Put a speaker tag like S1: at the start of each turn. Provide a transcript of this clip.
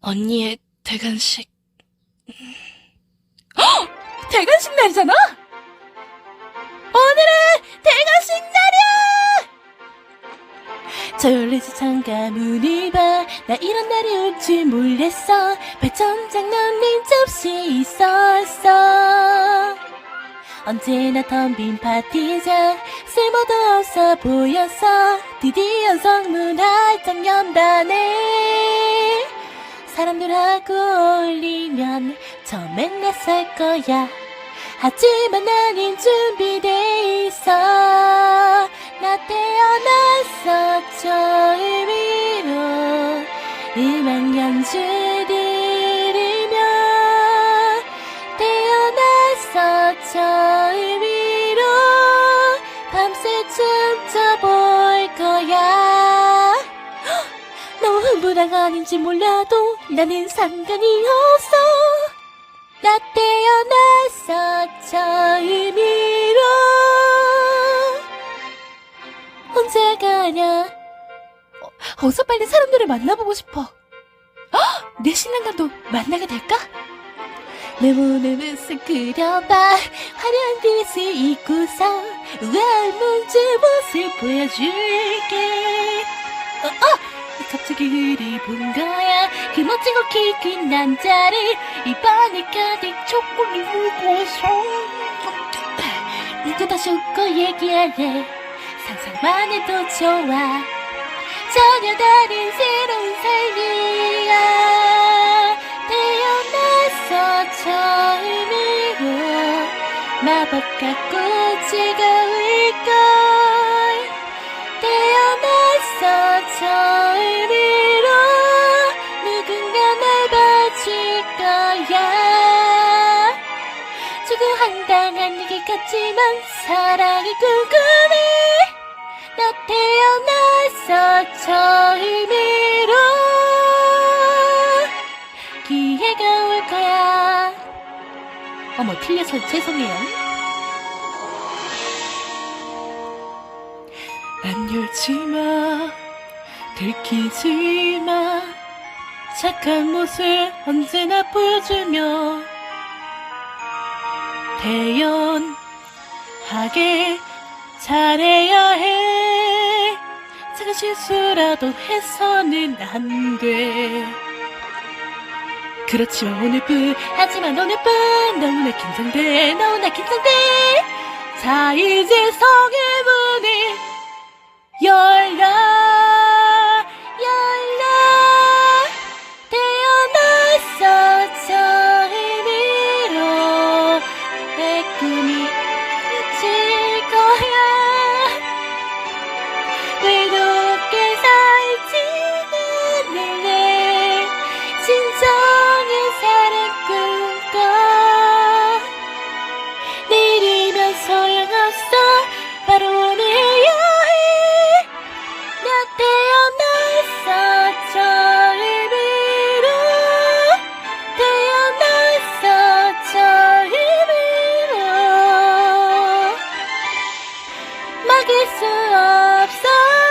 S1: 언니의 대관식. 음. 헉! 대관식 날이잖아? 오늘은 대관식 날이야! 저열리지 창가 문을 봐. 나 이런 날이 올 줄 몰랐어. 발전장 넌네 접시 있었어. 언제나 텅 빈 파티장 쓸모도 없어 보였어 드디어 성문 활짝 연다네 사람들하고 어울리면 처음엔 낯설 거야. 하지만 나는 준비돼 있어. 나 태어났어 처음으로. 음악 연주 흥분한 아닌지 몰라도 나는 상관이 없어 나 태어났어 처음으로 혼자 가냐 어, 어서 빨리 사람들을 만나보고 싶어 헉! 내 신랑과도 만나게 될까? 내 몸에 무슨 그려봐 화려한 드레스 입고서 우아한 문제 모습 보여줄게 어, 어! 갑자기 그를 본 거야 그 멋진 거키큰 남자를 입안에 가득 초콜릿 물고서 또 다시 웃고 얘기할래? 상상만 해도 좋아. 전혀 다른 새로운 삶이야 태어나서 처음으로 마법 같고 즐거울걸. 태어나서 주구한당한 얘기 같지만 사랑을 궁금해. 나 태어나서 처음으로 기회가 올 거야. 어머 틀려서 죄송해요. 안 열지 마 들키지 마. 착한 모습 언제나 보여주며 태연하게 잘해야 해. 작은 실수라도 해서는 안 돼. 그렇지만 오늘 뿐 하지만 오늘 뿐 너무나 긴장돼 너무나 긴장돼. 자 이제 성의 문을 열라 kiss of sun.